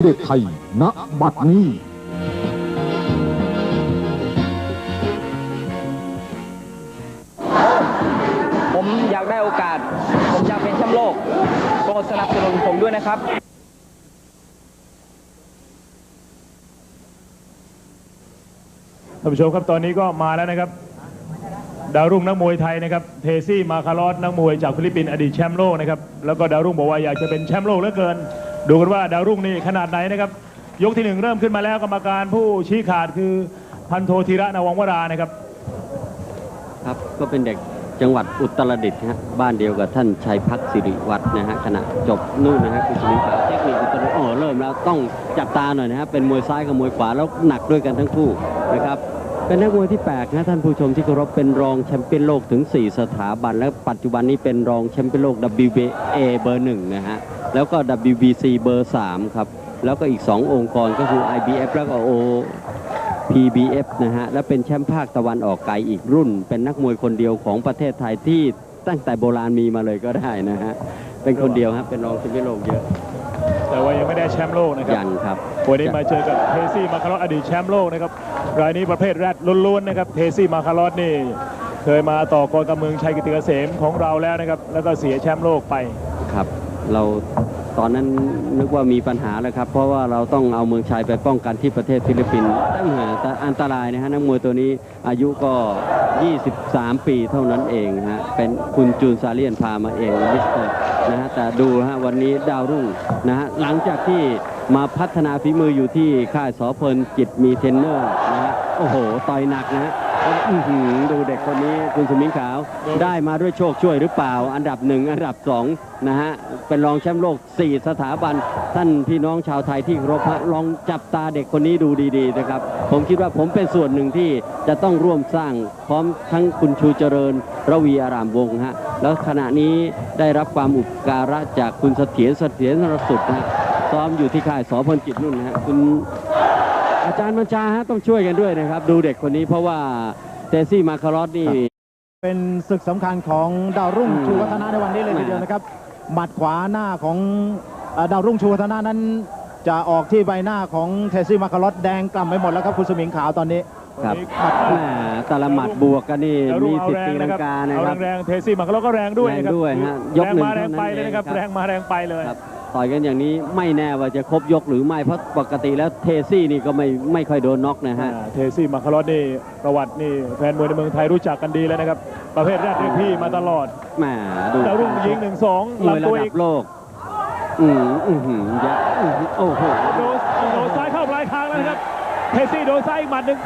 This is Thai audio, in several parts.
ประเทศไทย ณ บัดนี้ ผมอยากได้โอกาส ผมอยากเป็นแชมป์โลก โปรดสนับสนุนผมด้วยนะครับ ท่านผู้ชมครับ ตอนนี้ก็มาแล้วนะครับ ดาวรุ่งนักมวยไทยนะครับ เทซี่ มาคารอสนักมวยจากฟิลิปปินส์อดีตแชมป์โลกนะครับ แล้วก็ดาวรุ่งบอกว่าอยากจะเป็นแชมป์โลกเหลือเกิน ดูกันว่าดาวรุ่งนี่ขนาดไหนนะครับ ยกที่หนึ่งเริ่มขึ้นมาแล้วกรรมการผู้ชี้ขาดคือพันโทธีระนวังวรานะครับ ครับก็เป็นเด็กจังหวัดอุตรดิตถ์นะฮะบ้านเดียวกับท่านชัยพักสิริวัฒน์นะฮะขณะจบนู่นนะฮะคุณสมิงขาวเทคนิคอุตรดิตถ์โอ้เริ่มแล้วต้องจับตาหน่อยนะฮะเป็นมวยซ้ายกับมวยขวาแล้วหนักด้วยกันทั้งคู่นะครับ เป็นนักมวยที่แปลกนะท่านผู้ชมที่เคารพเป็นรองแชมเปี้ยนโลกถึง 4 สถาบัน และปัจจุบันนี้เป็นรองแชมเปี้ยนโลก WBA เบอร์หนึ่งนะฮะแล้วก็ WBC เบอร์สามครับแล้วก็อีก 2 องค์กรก็คือ IBF แล้วก็ O PBF นะฮะและเป็นแชมป์ภาคตะวันออกไกลอีกรุ่น เป็นนักมวยคนเดียวของประเทศไทยที่ตั้งแต่โบราณมีมาเลยก็ได้นะฮะเป็นคนเดียวครับเป็นรองแชมเปี้ยนโลกเยอะ แต่ว่ายังไม่ได้แชมป์โลกนะครับยันครับวันนี้มาเจอกับเทซี่มาคารอสอดีตแชมป์โลกนะครับ รายนี้ประเภทแรดล้วนๆนะครับเทซี่มาคารอสนี่เคยมาต่อกรกับเมืองชัยกิติเกษมของเราแล้วนะครับ แล้วก็เสียแชมป์โลกไปครับ เราตอนนั้นนึกว่ามีปัญหาแล้วครับ เพราะว่าเราต้องเอาเมืองชัยไปป้องกันที่ประเทศฟิลิปปินส์ตั้งแต่อันตรายนะฮะนักมวยตัวนี้อายุก็ 23 ปีเท่านั้นเองฮะเป็นคุณจูนซาเลียนพามาเองมิสเตอร์นะฮะแต่ดูฮะวันนี้ดาวรุ่งนะฮะหลังจากที่มาพัฒนาฝีมืออยู่ที่ค่ายสอเพลินจิตมีเทนเนอร์ โอ้โห ต่อยหนักนะดูเด็กคนนี้คุณสมิงขาว ได้มาด้วยโชคช่วยหรือเปล่า อันดับหนึ่งอันดับสองนะฮะ เป็นรองแชมป์โลก 4 สถาบัน ท่านพี่น้องชาวไทยที่เครพะลองจับตาเด็กคนนี้ดูดีๆนะครับ ผมคิดว่าผมเป็นส่วนหนึ่งที่จะต้องร่วมสร้างพร้อมทั้งคุณชูเจริญระวีอารามวงศ์ฮะ แล้วขณะนี้ได้รับความอุปการะจากคุณเสถียรเสถียรนรสุดนะฮะซ้อมอยู่ที่ค่ายสพลจิตนุ่นนะฮะคุณ อาจารย์บัญชาฮะต้องช่วยกันด้วยนะครับ ดูเด็กคนนี้เพราะว่าเตซี่มาคารอสนี่ เป็นศึกสำคัญของดาวรุ่งอืม ชูวัฒนะในวันนี้เลยทีเดียวนะครับ หมัดขวาหน้าของเอ่อดาวรุ่งชูวัฒนะนั้น จะออกที่ใบหน้าของเทซี่มาคารอสแดงกล่ำไปหมดแล้วครับคุณสมิงขาวตอนนี้ครับวันนี้แหมแต่ละหมัดบวกกันนี่ดาวรุ่มีงเอาสิทแรธิ์งตีลันะงครับกานะเอาครับ แรงๆเทซี่มาคารอสก็แรงด้วยนะครับแรงด้วยฮะยกแรงหนึ่งมาแรงเท่านั้นไปเลยนะครับเองครับ แรงมาแรงไปเลย ครับ ต่อยกันอย่างนี้ไม่แน่ว่าจะครบยกหรือไม่เพราะปกติแล้วเทซี่นี่ก็ไม่ไม่ค่อยโดนน็อกนะฮะอ่าเทซี่มาคารอสนี่ประวัตินี่แฟนมวยในเมืองไทยรู้จักกันดีแล้วนะครับ ประเภทแรกเรียกพี่มาตลอดแหมดูดาวรุ่งยิงหนึ่งสองมวยลำระตัวดัอีกบโลก อืมอือหือเยอะอื้อหือโอ้โหโดนโดนซ้ายเข้าปลายคางแล้วนะครับเทซี่โดนซ้ายอีกหมัดหนึ่ง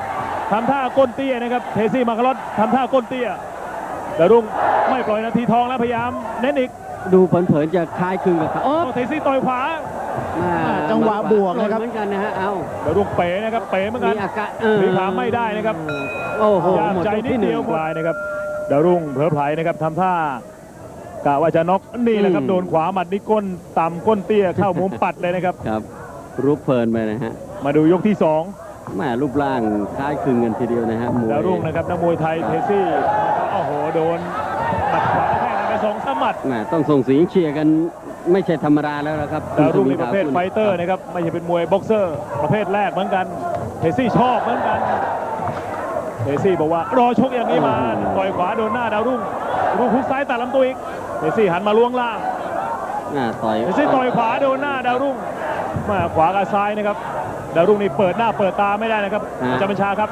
ทำท่าก้นเตี้ยนะครับเทซี่มาคารอสทำท่าก้นเตี้ยดาวรุ่งไม่ปล่อยนาทีทองแล้วพยายามเน้นอีก ดูเผินๆจะคล้ายคลึงกับเขาโอ้โอ้เทซี่ต่อยขวาแหม่จังหวะบวกนะครับ เหมือนกันนะฮะเอาดาวรุ่งเป๋นะครับเป๋เหมือนกัมีนอาการเออพลิกขาไม่ได้นะครับโอ้โหยากหมดใจยกนิดที่หนึ่เดีงยวปลายนะครับดาวรุ่งเผลอไผลนะครับทำท่ากะว่าจะน็อกนี่แหละครับอืม โดนขวาหมัดนี่ก้นต่ำก้นเตี้ยเข้ามุมปัดเลยนะครับ ครับรูปเพลินไปนะฮะมาดูยกที่สองแหม่รูปร่างคล้ายคลึงกันทีเดียวนะฮะมวย ดาวรุ่งนะครับนักมวยไทยเทซี่โอ้โหโดนหมัดขวาแทงไปสองสามหมัดแหม่ต้องส่งเสียงเชียร์กันไม่ใช่ธรรมดาแล้วนะครับดาวรุ่งคุณในประเภทสมิงไฟขาวเตอร์นะครับไม่ใช่เป็นมวยบ็อกเซอร์ ประเภทแรกเหมือนกันเทซี่ชอบเหมือนกันเทซี่บอกว่ารอชกอย่างนี้มาต่อยขวาโดนหน้าดาวรุ่งรุ่งพุกซ้ายตัดลำตัวอีกเทซี่หันมาล้วงล่างหน้าต่อยเทซี่ต่อยขวาโดนหน้าดาวรุ่งมาขวากับซ้ายนะครับดาวรุ่งนี่เปิดหน้าเปิดตาไม่ได้นะครับอาจารย์บัญชาครับ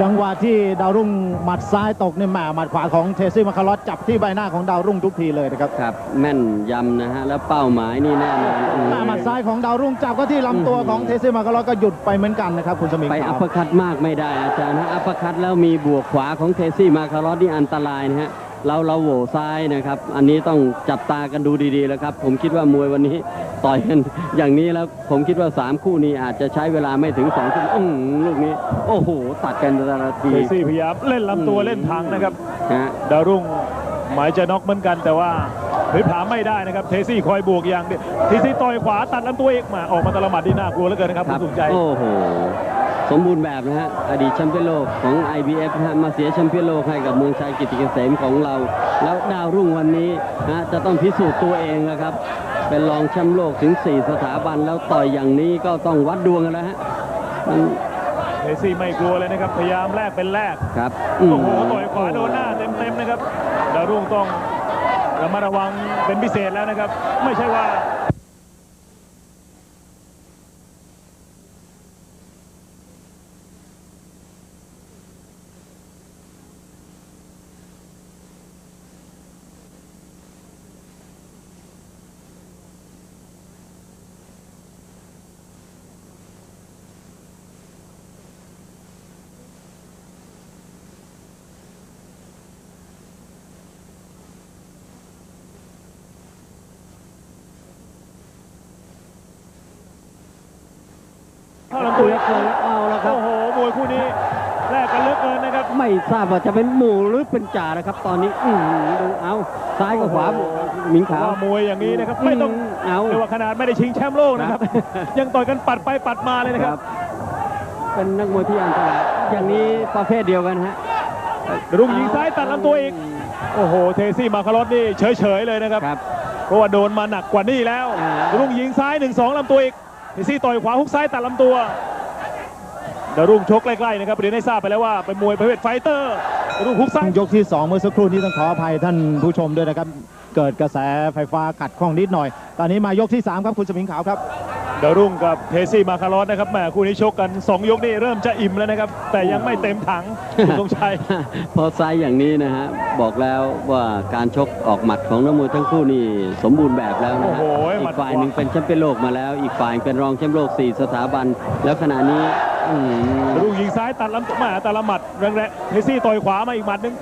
จังหวะที่ดาวรุ่งหมัดซ้ายตกเนี่ยแหมหมัดขวาของเทซี่มาคารอสจับที่ใบหน้าของดาวรุ่งทุกทีเลยนะครับครับแม่นยำนะฮะแล้วเป้าหมายนี่แน่นอนอืมหน้าหมัดซ้ายของดาวรุ่งจับก็ที่ลำตัวของเทซี่มาคารอสก็หยุดไปเหมือนกันนะครับคุณสมิงไปอัขาวปเปอร์คัตมากไม่ได้อาจารย์ฮะอัปเปอร์คัตแล้วมีบวกขวาของเทซี่มาคารอสนี่อันตรายนะฮะ เราเราโหวซ้ายนะครับ อันนี้ต้องจับตากันดูดีๆแล้วครับ ผมคิดว่ามวยวันนี้ต่อยกันอย่างนี้แล้วผมคิดว่า 3 คู่นี้อาจจะใช้เวลาไม่ถึง2ชั่วโมงอื้อหือลูกนี้ โอ้โห ตัดกันแต่ละทีเทซี่พยายามเล่นลำตัวเล่นถังนะครับฮะดาวรุ่งหมายจะน็อกเหมือนกันแต่ว่าเผยผลาไม่ได้นะครับ เทซี่คอยบวกอย่างเดียวเทซี่ต่อยขวาตัดลำตัวเองมาออกมาตะละหมัดที่น่ากลัวเหลือเกินนะครับคุณสุขใจโอ้โห สมบูรณ์แบบนะฮะอดีตแชมเปี้ยนโลกของ IBF นะฮะมาเสียแชมเปี้ยนโลกให้กับเมืองชัยกิตติเกษมของเรา แล้วดาวรุ่งวันนี้นะฮะจะต้องพิสูจน์ตัวเองแล้วครับ เป็นรองแชมป์โลกถึง 4 สถาบันแล้วต่อยอย่างนี้ก็ต้องวัดดวงกันแล้วฮะมันเทซี่ไม่กลัวเลยนะครับพยายามแลกเป็นแลกครับโอ้โหต่อยขวาโดนหน้าเต็มๆนะครับดาวรุ่งต้องระมัดระวังเป็นพิเศษแล้วนะครับ ไม่ใช่ว่า เข้าลำตัวเกินเอาแล้วครับ โอ้โหมวยคู่นี้แลกกันเหลือเกินนะครับ ไม่ทราบว่าจะเป็นหมู่หรือเป็นจ่านะครับ ตอนนี้อื้อหือดูเอาซ้ายกับขวาหมิงขาว ว่ามวยอย่างนี้นะครับ ไม่ต้องเอา เรียกว่าขนาดไม่ได้ชิงแชมป์โลกนะครับ ยังต่อยกันปัดไปปัดมาเลยนะครับเป็นนักมวยที่อันตรายอย่างนี้ประเภทเดียวกันฮะรุ่งยิงซ้ายตัดลำตัวอีก โอ้โห เทซี่มาคารอสนี่เฉยๆเลยนะครับ ครับ เพราะว่าโดนมาหนักกว่านี้แล้ว อ่า รุ่งยิงซ้าย1นสองลำตัวอีก เทซี่ต่อยขวาฮุกซ้ายตัดลำตัวดาวรุ่งชกใกล้ๆนะครับเรียนให้ทราบไปแล้วว่าเป็นมวยประเภทไฟเตอร์ดารุ่งฮุกซ้ายยกที่ 2 เมื่อสักครู่นี้ต้องขออภัยท่านผู้ชมด้วยนะครับ เกิดกระแสไฟฟ้าขัดข้องนิดหน่อย ตอนนี้มายกที่ 3 ครับคุณสมิงขาวครับ ดาวรุ่งกับเทซี่มาคารอสนะครับแหมคู่นี้ชกกัน 2 ยกนี่เริ่มจะอิ่มแล้วนะครับ แต่ยังไม่เต็มถังคุณธงชัย พอไซส์อย่างนี้นะฮะ บอกแล้วว่าการชกออกหมัดของนักมวยทั้งคู่นี่สมบูรณ์แบบแล้วนะโอ้ฮะโหอีหมัดกฝ่ายหนึ่งเป็นแชมป์เปี้ยนโลกมาแล้ว อีกฝ่ายเป็นรองแชมป์โลก 4 สถาบัน แล้วขณะนี้อื้อหือดาวรุ่งยิงซ้ายตัดลำตัวแหมาแต่ละหมัดแรงๆเทซี่ต่อยขวามาอีกหมัดหนึง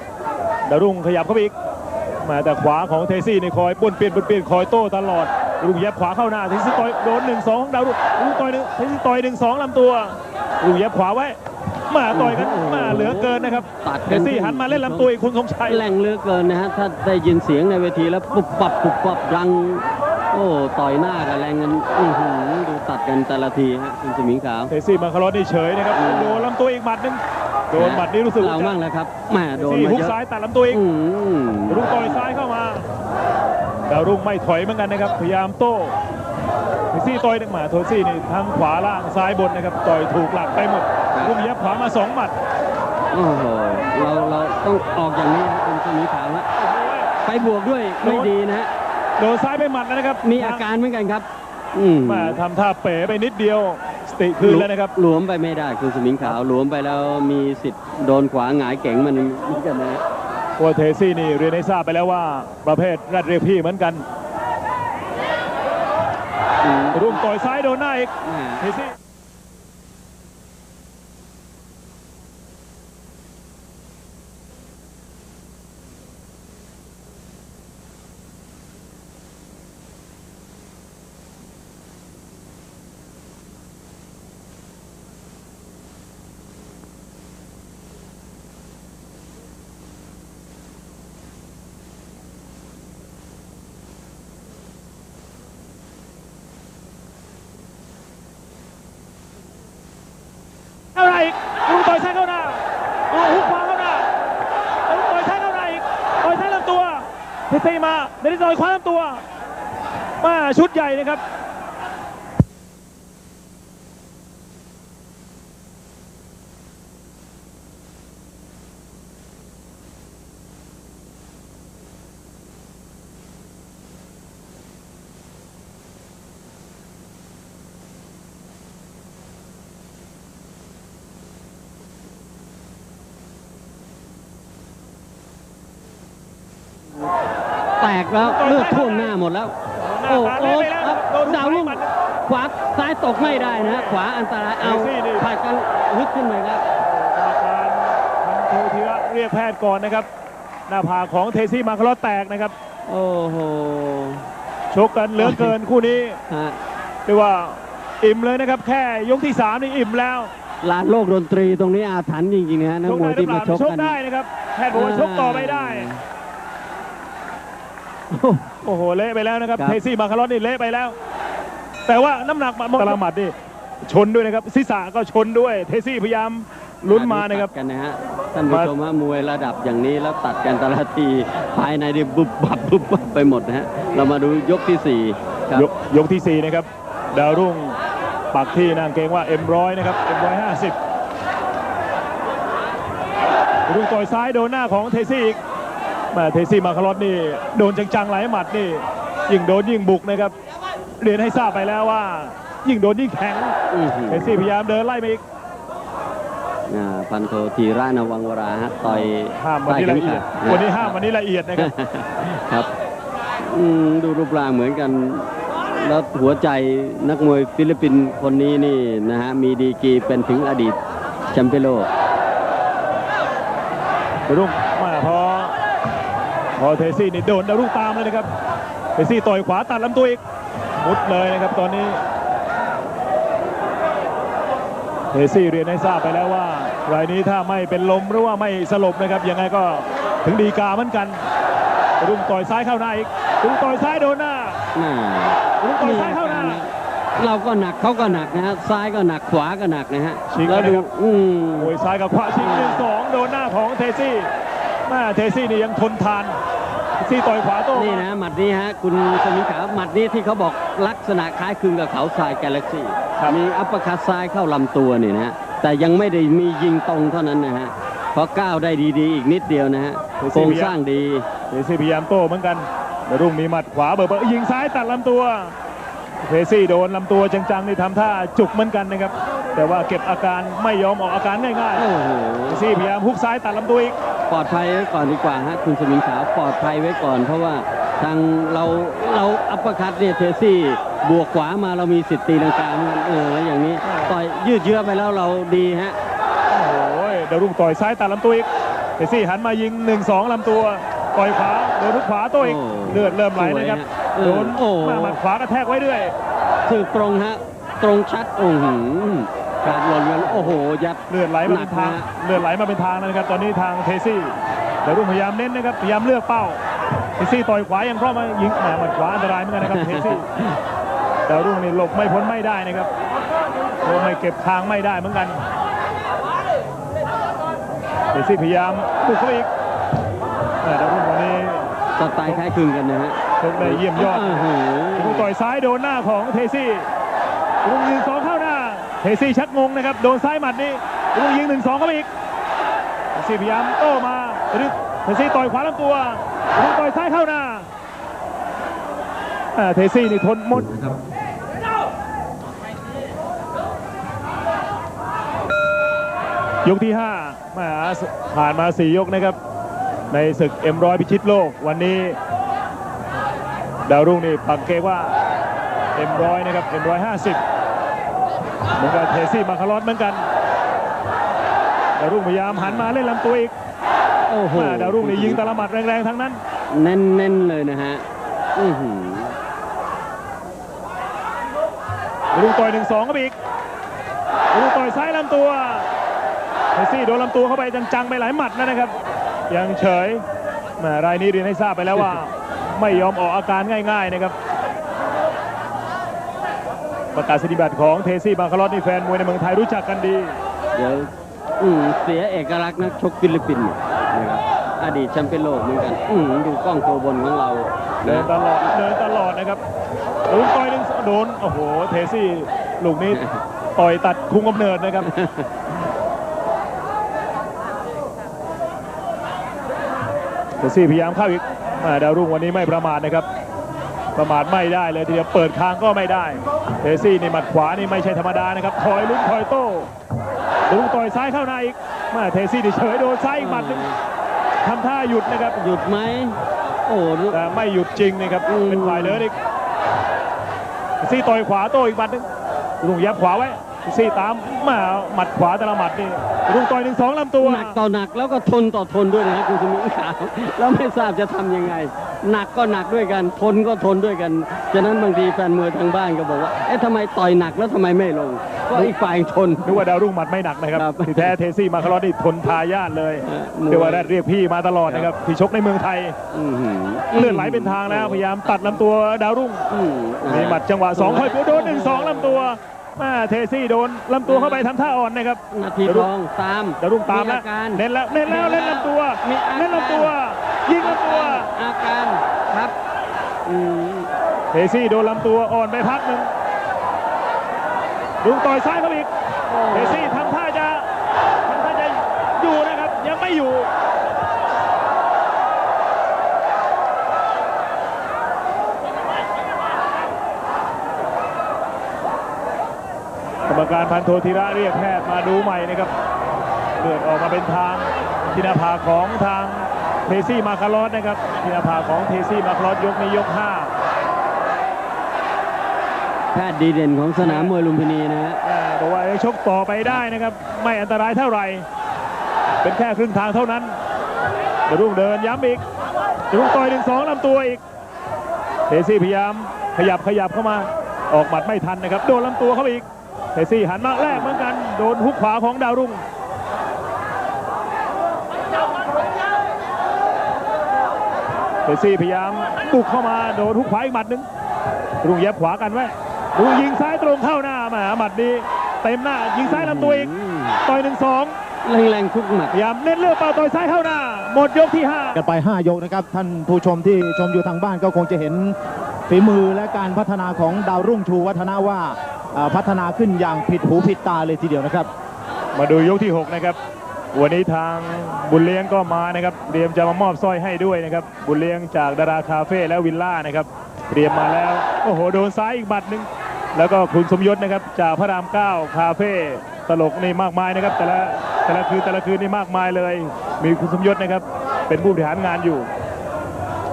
ดาวรุ่งขยับเข้าไปอีกแหมาแต่ขวาของเทซี่นี่คอยป้วนเปลี่ยนป้วนเปลี่ยนคอยโต้ตลอด ดาวรุ่งเย็บขวาเข้าหน้าเทซี่ต่อยโดนหนึ่งสองดาวรุ่งดาวรุ่งต่อยหนึ่งเทซี่ต่อยหนึ่งสองลำตัวดาวรุ่งเย็บขวาไว้แหมาต่อยกันแหมาเหลือเกินนะครับตัดเทซี่หันมาเล่นลำตัวอีกคุณธงชัยแรงเหลือเกินนะฮะถ้าได้ยินเสียงในเวทีแล้วปุบปับปุบปับดังโอ้ต่อยหน้ากันแรงกันอื้อหือดูตัดกันแต่ละทีฮะคุณสมิงขาวเทซี่มาคารอสนี่เฉยนะครับอืมโดนลำตัวอีกหมัดหนึงโดนหมัดนี้รู้สึกเราจะบ้างแล้วครับแหม่โดนซี่มาฮุกเยอะซ้ายตัดลำตัวอีกอืมดาวรุ่งต่อยซ้ายเข้ามา ดาวรุ่งไม่ถอยเหมือนกันนะครับ พยายามโต้เทซี่ต่อยหนึ่งหมาโทซี่นี่ทั้งขวาล่างซ้ายบนนะครับต่อยถูกหลักไปหมดรุ่งเย็บขวามาสองหมัดโอ้โหเราเราต้องออกอย่างนี้ฮะคุณสมิงขาวฮะไปบวกด้วยไม่ดีนะฮะโดนซ้ายไปหมัดแล้วนะครับ มีอาการเหมือนกันครับอืมแม่ทำท่าเป๋ไปนิดเดียวสติคืนแล้วนะครับหลวมไปไม่ได้คุณสมิงขาวหลวมไปแล้วมีสิทธิ์โดนขวาหงายเก๋งมันเหมือนกันนะ เพราะว่าเทซี่นี่เรียนให้ทราบไปแล้วว่าประเภทรัดเรียกพี่เหมือนกันอืมรุ่งต่อยซ้ายโดนหน้าอีกแหม่เทซี่ อีกลุงต่อยซ้ายเข้าหน้าโอ้หุกขวาเข้าหน้าลุงต่อยซ้ายเข้าหน้าอีกต่อยซ้ายลำตัวเทซี่มาเดนิสต่อยคว้าลำตัวมาชุดใหญ่นะครับ แตกแล้วเลือดท่วมหน้าหมดแล้วหน้าโอ้ตาโอ้เละไปแล้วครับโดนดาวรุ่งหมัดขวาซ้ายตกไม่ได้นะฮะขวาอันตรายเอาเมซี่นี่ผัดกันฮึดขึ้นมาครับกรรมการทำโทธีระเรียกแพทย์ก่อนนะครับ หน้าผากของเทซี่มาคารอสแตกนะครับ โอ้โหชกกันเหลือเกินคู่นี้ฮะเรียกว่าอิ่มเลยนะครับ แค่ยกที่สามนี่อิ่มแล้วลานโลกดนตรีตรงนี้อาถรรพ์จริงๆนะฮะนักชกมวได้ยหรือที่เปมาล่าชกชกกันได้นะครับแพทย์บอกว่าชกต่อไม่ได้ โอ้โหเละไปแล้วนะครับครับ เทซี่มาคารอสนี่เละไปแล้ว แต่ว่าน้ำหนักมาตะลหมัดนี่ชนด้วยนะครับศีรษะก็ชนด้วย เทซี่พยายามลุ้นมานะครับ ตัดกันนะฮะท่านผู้ชมฮะมวยระดับอย่างนี้แล้วตัดกันแต่ละทีภายในนี่บุบบับบุบบับไปหมดนะฮะเรามาดูยกที่สี่ครับยกยกที่4 นะครับ ดาวรุ่งปักที่นางเกงว่า M100 นะครับ M150 รุ่งต่อยซ้ายโดนหน้าของเทซี่อีกแมาเทซี่มาคารอสนี่โดนจังๆหลายหมัดนี่ยิ่งโดนยิ่งบุกนะครับเรียนให้ทราบไปแล้วว่า ยิ่งโดนยิ่งแข็งอื้อหือเทซี่พยายามเดินไล่มาอีกอ่าพันโทธีระนวังวราฮะต่อยห้ามวันนี้ละเอียดใต้วันเข็มขัดนี้ห้ามวันนี้ละเอียดนะครับครับอืมดูรูปร่างเหมือนกันแล้วหัวใจนักมวยฟิลิปปินส์คนนี้นี่นะฮะมีดีกรีเป็นถึงอดีตแชมเปี้ยนโลกรุ่งมา พอพอเทซี่นี่โดนดาวรุ่งตามเลยนะครับเทซี่ต่อยขวาตัดลำตัวอีกมุดเลยนะครับตอนนี้เทซี่เรียนให้ทราบไปแล้วว่ารายนี้ถ้าไม่เป็นลมหรือว่าไม่สลบนะครับยังไงก็ถึงดีกาเหมือนกัน รุ่งต่อยซ้ายเข้าหน้าอีกรุ่งต่อยซ้ายโดนหน้าน่ารุ่งต่อยซ้ายเข้าหน้าเราก็หนักเขาก็หนักนะฮะซ้ายก็หนักขวาก็หนักนะฮะชิงแล้วเลยดูนะครับอืมมวยซ้ายกับขวาชิงหนึ่งสองโดนหน้าของเทซี่แม่เทซี่นี่ยังทนทานเท ซี่ต่อยขวาโต้นี่นะหมัดนี้ฮะคุณสมิงขาวหมัดนี้ที่เขาบอกลักษณะคล้ายคลึงกับเขาทรายกาแล็กซี่มีอัปเปอร์คัตซ้ายเข้าลำตัวนี่นะฮะแต่ยังไม่ได้มียิงตรงเท่านั้นนะฮะเพราะก้าวได้ดีๆ อีกนิดเดียวนะฮะโครงสร้างดีเทซี่พยายามโต้เหมือนกันแต่รุ่งมีหมัดขวาเบอร์เบอร์ยิงซ้ายตัดลำตัว เทซี่โดนลำตัวจังๆนี่ทำท่าจุกเหมือนกันนะครับ แต่ว่าเก็บอาการไม่ยอมออกอาการง่ายโอ้โหๆเทซี่พยายามฮุกซ้ายตัดลำตัวอีก ปลอดภัยไว้ก่อนดีกว่าฮะคุณสมิงขาวปลอดภัยไว้ก่อน เพราะว่าทางเราเราอัปเปอร์คัตเนี่ยเทซี่บวกขวามาเรามีสิทธิ์ตีลังกาเหมือนกันเออแล้วอย่างนี้ต่อยยืดเยื้อไปแล้วเราดีฮะ โอ้โหเดยวรุ่งต่อยซ้ายตัดลำตัวอีกเทซี่หันมายิง 1-2ลำตัว ต่อยขวาโดนทุกขวาโต้อีกโอ้ เลือดเริ่มไหลนะครับ สวยฮะ โดนโอ้มาหมัดขวากระแทกไว้ด้วยถึงตรงฮะ ตรงชัดโอ้โหขาดหล่นกันโอ้โห ยัดเลือดไหลมาเป็นทางหนักนะฮะเลือดไหลมาเป็นทางนะครับ ตอนนี้ทางเทซี่เดี๋ยวรุ่งพยายามเน้นนะครับพยายามเลือกเป้าเทซี่ต่อยขวายังครอบมายิงแหมหมัดขวาอันตรายเหมือนกันนะครับเทซี่แต่รุ่งนี่หลบไม่พ้นไม่ได้นะครับโอ้ไม่เก็บทางไม่ได้เหมือนกันเทซี่พยายามบุกเข้าไปอีกแต่ดาวรุ่งวันนี้สไตล์คล้ายคลึงกันนะฮะ ชกได้เยี่ยมยอดโอ้โหรุ่งต่อยซ้ายโดนหน้าของเทซี่รุ่งยิงสองเข้าหน้า เทซี่ชักงงนะครับ โดนซ้ายหมัดนี่รุ่งยิงหนึ่งสองเข้าไปอีกเทซี่พยายามโต้มาเทซี่ต่อยขวาลำตัวรุ่งต่อยซ้ายเข้าหน้าอ่าเทซี่นี่ทนหมดยกที่5มาผ่านมา 4 ยกนะครับ ในศึก M100 พิชิตโลกวันนี้ ดาวรุ่งนี่ปักเกว่า M100 นะครับ M150 เหมือนกับเทซี่มาคารอสเหมือนกันดาวรุ่งพยายามหันมาเล่นลำตัวอีกโอ้โหแม่ดาวรุ่งนี่ยิงแต่ละหมัดแรงๆทั้งนั้น แน่นๆเลยนะฮะอื้อหือดาวรุ่งต่อยหนึ่งสองเข้าไปอีกดาวรุ่งต่อยซ้ายลำตัวเทซี่โดนลำตัวเข้าไปจังๆไปหลายหมัดแล้วนะครับ ยังเฉยแหมรายนี้เรียนให้ทราบไปแล้วว่า ไม่ยอมออกอาการง่าย ๆนะครับ ประกาศนียบัตรของเทซี่บางคารอสนี่แฟนมวยในเมืองไทยรู้จักกันดี เดี๋ยวอืมเสียเอกลักษณ์นักชกฟิลิปปินส์นะครับอดีตแชมเปี้ยนโลกเหมือนกันอืมดูกล้องตัวบนของเราเดินนะตลอดเดินตลอดนะครับโดนต่อยหนึ่งโดนโอ้โหเทซี่ลูกนี้ต่อยตัดคุมกำเนิดนะครับเทซี่พยายามเข้าอีกแม่ ดาวรุ่งวันนี้ไม่ประมาทนะครับ ประมาทไม่ได้เลยทีเดียวเปิดคางก็ไม่ได้เทซี่นี่หมัดขวานี่ไม่ใช่ธรรมดานะครับถอยลุ้นถอยโต้ลุงต่อยซ้ายเข้าในอีกแม่เทซี่นี่เฉยโดนซ้ายอีกหมัดหนึงทำท่าหยุดนะครับหยุดไหมโอ้โหแต่ไม่หยุดจริงนะครับอืมเป็นฝ่ายเหลืออีกซี่ต่อยขวาโต้อีกหมัดหนึงลุงยับขวาไว้ ซี่ตามมาหมัดขวาแต่ละหมัดนี่ลุงต่อยหนึ่งสองลำตัวหนักต่อหนักแล้วก็ทนต่อทนด้วยนะคุณสมิงขาวแล้วไม่ทราบจะทำยังไง หนักก็หนักด้วยกันทนก็ทนด้วยกันฉะนั้นบางทีแฟนมวยทางบ้านก็บอกว่าเอ๊ะทำไมต่อยหนักแล้วทำไมไม่ลงก็อีกฝ่ายทนนึกว่าดาวรุ่งหมัดไม่หนักนะครับครับที่แท้เทซี่มาคารอสนี่ทนทายาทเลยเออมวยเรียกว่าได้เรียกพี่มาตลอดนะครับที่ชกในเมืองไทยอื้อหือเลือดไหลเป็นทางแล้วพยายามตัดลำตัวดาวรุ่งอืมมีหมัดจังหวะสองคอยโดนหนึ่งสองลำตัว แม่เทซี่โดนลำตัวเข้าไปทำท่าอ่อนนะครับนาทีทองตามดาวรุ่งตามอาแล้วการเน้นแล้วเน้นแล้วเล่นลำตัวมีอาการเล่นลำตัว ยิงลำตัวอาการครับอืมเทซี่โดนลำตัวอ่อนไปพักหนึ่งลุงต่อยซ้ายเข้าไปอีกเทซี่ทำท่าจะทำท่าจะอยู่นะครับ ยังไม่อยู่ รรมการพันโทธีระเรียกแพทย์มาดูใหม่นะครับเลือดออกมาเป็นทางที่หน้าผากของทางเทซี่มาคารอสนะครับที่หน้าผากของเทซี่มาคารอสยกนี้ยกแพทย์ดีเด่นของสนามมวยลุมพินีนะฮะ5อ่าบอกว่ายังชกต่อไปได้นะครับ ไม่อันตรายเท่าไหร่ เป็นแค่ครึ่งทางเท่านั้นเดี๋ยวรุ่งเดินย้ำอีกเดี๋ยวรุ่งต่อยหนึ่งสองลำตัวอีกเทซี่พยายามขยับขยับเข้ามาออกหมัดไม่ทันนะครับ โดนลำตัวเข้าไปอีก เทซี่หันมาแรกเหมือนกัน โดนฮุกขวาของดาวรุ่งเทซี่พยายามบุกเข้ามาโดนฮุกขวาอีกหมัดหนึ่งรุ่งเย็บขวากันไว้รุ่งยิงซ้ายตรงเข้าหน้าแหมาหมัดนี้เต็มหน้ายิงซ้ายลำตัวอีกต่อยหนึ่งสองแรงๆทุกหมัดพยายามเน้นเลือกเป่าต่อยซ้ายเข้าหน้า หมดยกที่ห้ากันไป 5 ยกนะครับ ท่านผู้ชมที่ชมอยู่ทางบ้านก็คงจะเห็นฝีมือและการพัฒนาของดาวรุ่งชูวัฒนะว่าอ่า พัฒนาขึ้นอย่างผิดหูผิดตาเลยทีเดียวนะครับ มาดูยกที่ 6 นะครับ วันนี้ทางบุญเลี้ยงก็มานะครับ เตรียมจะมามอบสร้อยให้ด้วยนะครับ บุญเลี้ยงจากดาราคาเฟ่และวิลล่านะครับ เตรียมมาแล้ว โอ้โห โดนซ้ายอีกบัตรหนึ่งแล้วก็คุณสมยศนะครับ จากพระรามเก้าคาเฟ่ตลกนี่มากมายนะครับ แต่ละแต่ละคืนแต่ละคืนนี่มากมายเลย มีคุณสมยศนะครับ เป็นผู้บริหารงานอยู่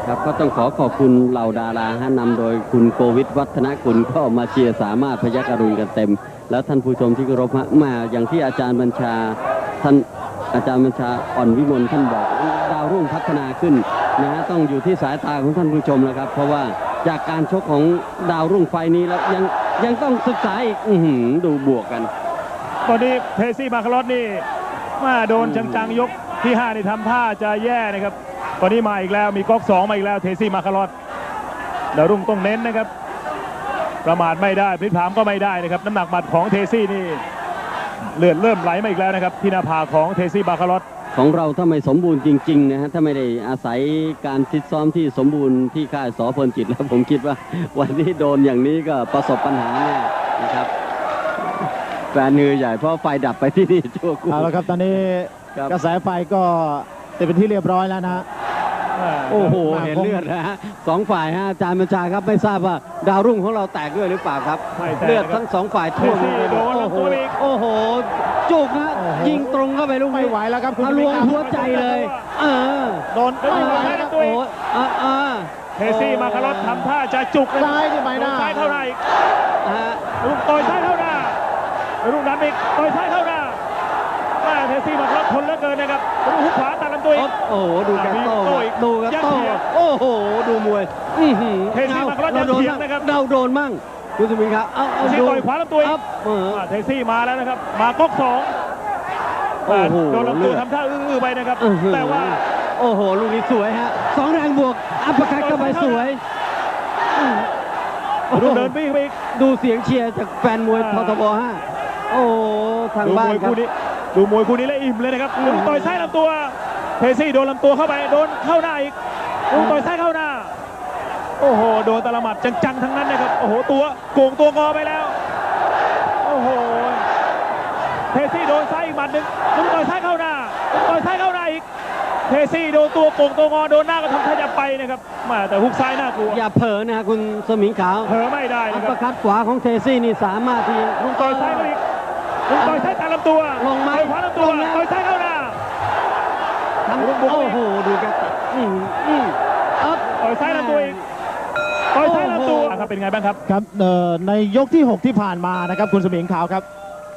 ครับก็ต้องขอขอบคุณเหล่าดาราฮะนำโดยคุณโกวิทวัฒนกุลก็มาเชียร์สามารถพยักอรุณกันเต็ม แล้วท่านผู้ชมที่เคารพฮะมาอย่างที่อาจารย์บัญชาท่านอาจารย์บัญชาอ่อนวิมลท่านบอกดาวรุ่งพัฒนาขึ้นนะฮะต้องอยู่ที่สายตาของท่านผู้ชมแล้วครับ เพราะว่าจากการชกของดาวรุ่งไฟนี้แล้วยังยังต้องศึกษาอีกอื้อหือดูบวกกัน ตอนนี้เทซี่มาคารอสนี่มาโดนจังๆยกที่5นี่ทำท่าจะแย่นะครับ ตอนนี้มาอีกแล้วมีก๊อกสองมาอีกแล้วเทซี่มาคารอสดาวรุ่งต้องเน้นนะครับ ประมาทไม่ได้พลิกผามก็ไม่ได้นะครับ น้ำหนักหมัดของเทซี่นี่เลือดเริ่มไหลมาอีกแล้วนะครับที่หน้าผากของเทซี่มาคารอสของเราถ้าไม่สมบูรณ์จริงๆนะฮะถ้าไม่ได้อาศัยการฟิตซ้อมที่สมบูรณ์ที่ค่ายสอพลจิตแล้วผมคิดว่า วันนี้โดนอย่างนี้ก็ประสบปัญหาแน่นะครับแฟนเนือใหญ่เพราะไฟดับไปที่นี่ชั่วครู่เอาละครับตอนนี้ครับกระแสไฟก็ เต็มเป็นที่เรียบร้อยแล้วนะฮะ โอ้โห มาเห็นเลือดนะฮะสองฝ่ายฮะอาจารย์บัญชาครับไม่ทราบว่าดาวรุ่งของเราแตกด้วยหรือเปล่าครับ ไม่แตกเลือดนะครับทั้งสองฝ่ายท่วมเมสซี่เลยโดนโอ้ลำโหตัวอีก โอ้โห จุกฮะโอ้โห ยิงตรงเข้าไปลูกไม่นี้ไหวแล้วครับคุณทะลวงสุมิตรครับหัวใจเลย เออโดนเดี๋ยวไม่มีไหวคนให้แล้วตัวโอ้เองโหอ่าอ่าเทซี่มาคารอสทำท่าจะจุกนะซ้ายที่ใบหน้า ซ้ายเข้าหน้าอีกฮะ ลูกต่อยซ้ายเข้าหน้าลูกนั้นอีกต่อยซ้ายเข้าหน้าแม่ เทซี่มาคารอสทนเหลือเกินนะครับลูกหุกขวาตัดลำตัวอีกโอ้โหดูแกโต้โต้อีกดูแกโต้ยัดเยียดโอ้โหดูมวยอื้อหือเทซี่มาก็เราโดนยัดเยียดมั่งนะครับเราโดนมั่งคุณสมิงครับเอาเอาเทซี่ดูต่อยขวาลำตัวอีครักบเอออ่าเทซี่มาแล้วนะครับ มาก๊อกสองโอ้โหโดนลำเลืตัวอดทำท่าอื้อๆไปนะครับอื้อหือแต่ว่า โอ้โห ลูกนี้สวยฮะสองแรงบวก อัปเปอร์คัตเข้าไปสวยอื้อลูกเดินไปอีกไปอีกดูเสียงเชียร์จากแฟนมวยทอ่าทบห้าโอ้โหทางดูบ้ามนวยครับคู่นี้ ดูมวยคู่นี้แล้วอิ่มเลยนะครับอืมลูกต่อยซ้ายลำตัวเทซี่โดนลำตัวเข้าไปโดนเข้าหน้าอีกลูกต่อยซ้ายเข้าหน้า โอ้โหโดนตะละหมัดจังๆทั้งนั้นนะครับโอ้โหตัวโก่งตัวงอไปแล้วโอ้โหเทซี่โดนซ้ายอีกหมัดหนึ่งลูกต่อยซ้ายเข้าหน้าลูกต่อยซ้ายเข้าหน้าอีกเทซี่โดนตัวโก่งตัวงอโดนหน้าก็ทำท่าจะไปนะครับแมาแต่ฮุกซ้ายน่ากลัวอย่าเผลอนะฮะคุณสมิงขาวเผลอไม่ได้อันะปคเปรัอบร์คัตขวาของเทซี่นี่สามารถที่ลูกต่อยซ้ายเข้าอีก ลูกต่อยซ้ายตามลำตัวลงไหมต่อยขวาลำตัวลงแล้ว ต่อยซ้ายเข้าหน้า ทำลูกบุกโอ้โห ดูแกตัดอืมอืมอัพ ต่อยซ้ายลำตัวอีก ต่อยซ้ายลำตัวโอ้โห ครับเป็นไงบ้างครับ ครับเอ่อในยกที่ 6 ที่ผ่านมานะครับคุณสมิงขาวครับ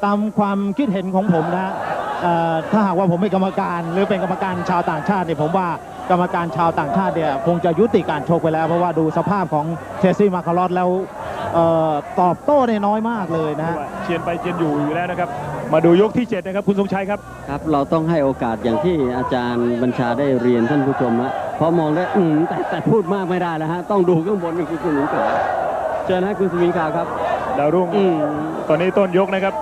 ตามความคิดเห็นของผมนะเอ่อถ้าหากว่าผมเป็นกรรมการหรือเป็นกรรมการชาวต่างชาติเนี่ยผมว่ากรรมการชาวต่างชาติเนี่ยคงจะยุติการชกไปแล้ว เพราะว่าดูสภาพของเทซี่มาคารอสแล้ว เอ่อตอบโต้ได้น้อยมากเลยนะฮะ เชียนไปเชียนอยู่อยู่แล้วนะครับ มาดูยกที่ 7 นะครับ คุณทรงชัยครับ ครับ เราต้องให้โอกาสอย่างที่อาจารย์บัญชาได้เรียนท่านผู้ชมนะเพราะมองได้อืมแต่แต่พูดมากไม่ได้แล้วฮะ ต้องดูข้างบนนี่คือคุณสมิงขาวเชิญนะคุณสมิงขาวครับ ดาวรุ่ง อืมตอนนี้ต้นยกนะครับ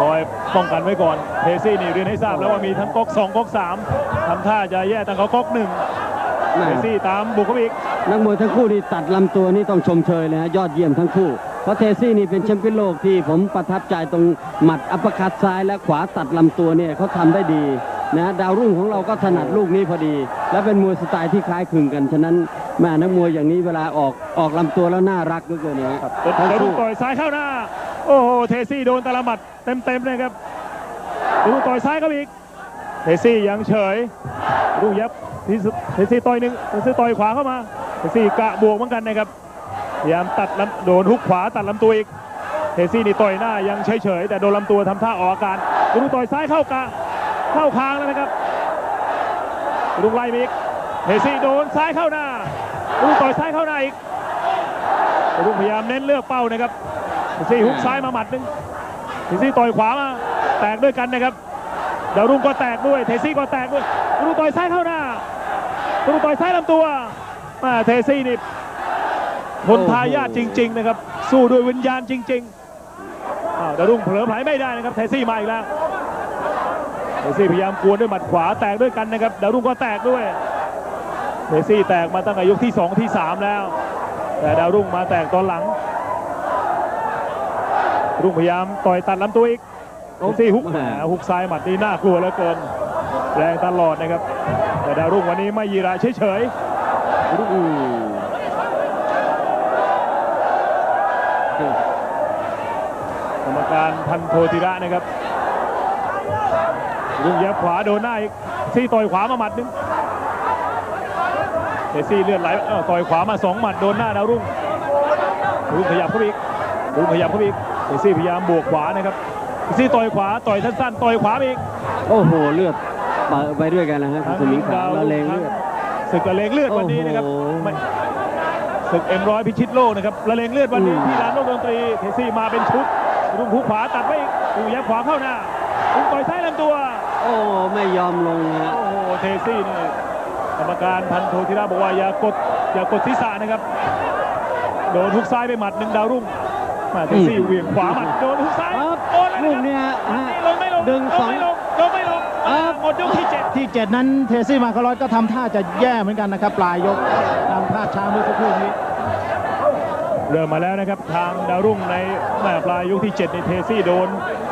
คอยป้องกันไว้ก่อนเทซี่นี่เรียนให้ทราบแล้วว่ามีทั้งก๊อก2ก๊อก3ทำท่าจะแย่ตั้งเขาก๊อกหนึ่งแม่เทซี่ตามบุกเข้าไปอีก นักมวยทั้งคู่นี่ตัดลำตัวนี่ต้องชมเชยเลยฮะยอดเยี่ยมทั้งคู่ เพราะเทซี่นี่เป็นแชมป์เปี้ยนโลกที่ผมประทับใจตรงหมัดอัปเปอร์คัดซ้ายและขวาตัดลำตัวเนี่ยเขาทำได้ดีนะดาวรุ่งของเราก็ถนัดลูกนี้พอดี และเป็นมวยสไตล์ที่คล้ายคลึงกัน ฉะนั้นแม่นักมวยอย่างนี้เวลาออกออกลำตัวแล้วน่ารักเหลือเกินนะฮะดาวรุ่ต่อยซ้ายเข้าหน้า โอ้โหเทซี่โดนตะลหมัดเต็มๆเลยครับดาวรุ่งต่อยซ้ายเข้าอีกเทซี่ยังเฉยรุ่งยับเทซี่ต่อยหนึ่งเทซี่ต่อยขวาเข้ามา ซี่กะบวกเหมือนกันนะครับพยายามตัดลำโดนฮุกขวาตัดลำตัวอีกเทซี่นี่ต่อยหน้ายังเฉยๆแต่โดนลำตัวทำท่าออกอาการดาวรุ่งต่อยซ้ายเข้ากะเข้าคางแล้วนะครับลุงไล่มาอีกเทซี่โดนซ้ายเข้าหน้าดาวรุ่งต่อยซ้ายเข้าหน้าอีกดาวรุ่งพยายามเน้นเลือกเป้านะครับเทซี่ฮุกซ้ายมาหมัดหนึงเทซี่ต่อยขวามาแตกด้วยกันนะครับดาวรุ่งก็แตกด้วยเทซี่ก็แตกด้วยลุงต่อยซ้ายเข้าหน้าลุงต่อยซ้ายลำตัว มาเทซี่นี่ทนทายาทจริง ๆ นะครับ สู้ด้วยวิญญาณจริงๆอ้าวดาวรุ่งเผลอไผลไม่ได้นะครับเทซี่มาอีกแล้วเทซี่พยายามกวนด้วยหมัดขวาแตกด้วยกันนะครับดาวรุ่งก็แตกด้วยเทซี่แตกมาตั้งแต่ยกที่สองที่สามแล้ว แต่ดาวรุ่งมาแตกตอนหลัง รุ่งพยายามต่อยตัดลำตัวอีกเทซี่ฮุกแหมฮุกซ้ายหมัดนี่น่ากลัวเหลือเกินแรงตลอดนะครับ แต่ดาวรุ่งวันนี้ไม่ยีราเฉยอืมๆ กรรมการพันโทธิระนะครับรุ่งยับขวาโดนหน้าอีกซี่ต่อยขวามาหมัดหนึงเทซี่เลือดไหลเอ้าต่อยขวามาสองหมัดโดนหน้าดาวรุ่งรุ่งขยับเข้าไปอีกรุ่งขยับเข้าไปอีกเทซี่พยายามบวกขวานะครับเทซี่ต่อยขวาต่อยสั้นๆต่อยขวาไปอีกโอ้โหเลือดไปไปด้วยกันนะฮะคุณสมิงขาวละเลงเลือด ศึกละเลงเลือดวันนี้นะครับโอ้โหไม่ศึกเอ็มร้อยพิชิตโลกนะครับละเลงเลือดวันนี้อืมที่ร้านโลกดนตรีเทซี่มาเป็นชุดรุ่งหูขวาตัดไปอีกรุ่งยับขวาเข้าหน้ารุ่งต่อยซ้ายลำตัว โอ้ไม่ยอมลงฮะโอ้โหเทซี่นี่กรรมการพันโทธิราบอกว่าอย่ากดอย่ากดศีรษะนะครับ โดนทุกซ้ายไปหมัดหนึ่งดาวรุ่งมาเทซี่เหวี่ยงขวาหมัดโดนทุกซ้ายครับโดนแล้วลูนะกครับเนี้ยฮะลงไม่ลงดึงลสงองไม่ลงลงไม่ลงอ่า หมดยกที่เจ็ดที่7นั้นเทซี่มาคารอสก็ทำท่าจะแย่เหมือนกันนะครับ ปลายยกตามภาพช้าเมื่อสักครู่นี้เริ่มมาแล้วนะครับทางดาวรุ่งในแม่ปลายยกที่7ในเทซี่โดน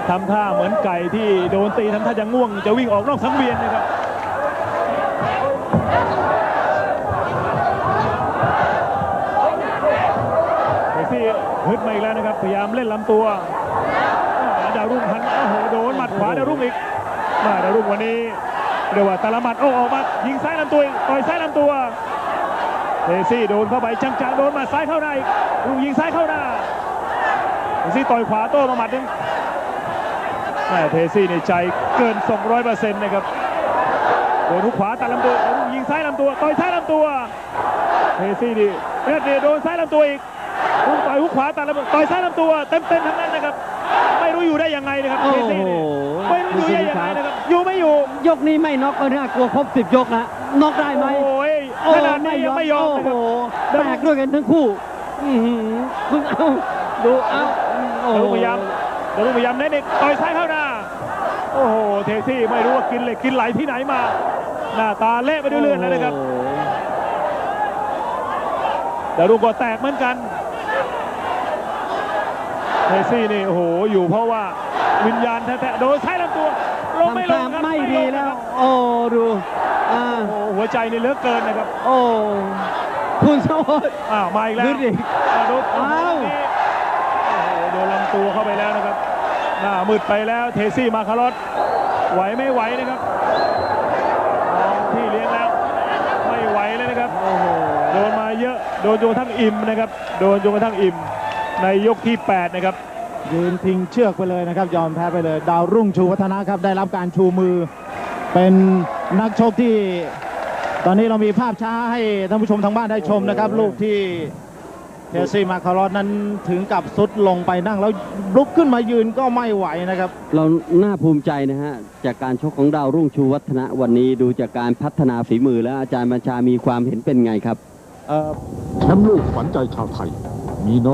ทำท่าเหมือนไก่ที่โดนตีทำท่าจะง่วงจะวิ่งออกนอกสังเวียนนะครับเทซี่ฮึดมาอีกแล้วนะครับพยายามเล่นลำตัวอ่าดาวรุ่งหันโอ้โหโดนหมัดขวาดาวรุ่งอีกมาดาวรุ่งวันนี้ เรียกว่าตะละหมัดโอ้ออกมายิงซ้ายลำตัวต่อยซ้ายลำตัวเทซี่โดนเข้าไปจังๆโดนมัดซ้ายเข้าหน้าอีกลูกยิงซ้ายเข้าหน้าเทซี่ต่อยขวาโต้มาหมัดหนึงแม่เทซี่ในใจเกิน 200%นะครับโดนทุกขวาตัดลำตัวลูกยิงซ้ายลำตัวต่อยซ้ายลำตัวเทซี่ดิเอ็ดเดียโดนซ้ายลำตัวอีกลูกต่อยหุกขวาตัดลำตัวต่อยซ้ายลำตัวเต็มๆทั้งนั้น ไม่รู้อยู่ได้ยังไงนะครับโอ้เทโหซี่นี่ไม่รู้อยู่ได้ยังไงนะครับอยู่ไม่อยู่ยกนี้ไม่น็อกก็น่ากลัวครบสิบยกนะน็อกได้ไหมโอ้ยโอ้ขนาดนี้ยังไม่ยอมโอ้นะโหครับแตกด้วยกันทั้งคู่อื้อหือคุณเอาดูเอาโอ้ดาวโหรุ่งพยายามดาวรุ่งพยายามเน้นอีกต่อยซ้ายเข้าหน้าโอ้โหเทซี่ไม่รู้ว่ากินเหล็กกินไหลที่ไหนมา หน้าตาเละไปด้วยเลือดแล้วนะครับโอ้โหดาวรุ่งก็แตกเหมือนกัน เทซี่นี่โอ้โหอยู่เพราะว่าวิญญาณแท้ๆโดนซ้ายลำตัวลงไม่ลงครับทำไม่ลดีงแล้วนะครับโอ้ดูอ่าโอ้โหหัวใจนี่เหลือเกินนะครับ โอ้คุณสวัสดิ์อ้าวมาอีกแล้วดูดิอ่าโดนอ้าวโอ้โหโดนลำตัวเข้าไปแล้วนะครับหน้ามืดไปแล้วเทซี่มาคารอสไหวไม่ไหวนะครับมองที่เลี้ยงแล้วไม่ไหวเลยนะครับโอ้โหโดนมาเยอะโดนจนกระทั่งอิ่มนะครับ โดนจนกระทั่งอิ่ม ในยกที่ 8 นะครับ ยืนพิงเชือกไปเลยนะครับ ยอมแพ้ไปเลย ดาวรุ่งชูวัฒนะครับ ได้รับการชูมือ เป็นนักชกที่ ตอนนี้เรามีภาพช้าให้ท่านผู้ชมทางบ้านได้ชมนะครับ ลูกที่เทซี่มาคารอสนั้นถึงกับสุดลงไปนั่งแล้วลุกขึ้นมายืนก็ไม่ไหวนะครับ เราน่าภูมิใจนะฮะ จากการชกของดาวรุ่งชูวัฒนะวันนี้ดูจากการพัฒนาฝีมือแล้วอาจารย์บัญชามีความเห็นเป็นไงครับเอ่อแชมป์โลกขวัญใจชาวไทย มีน้อย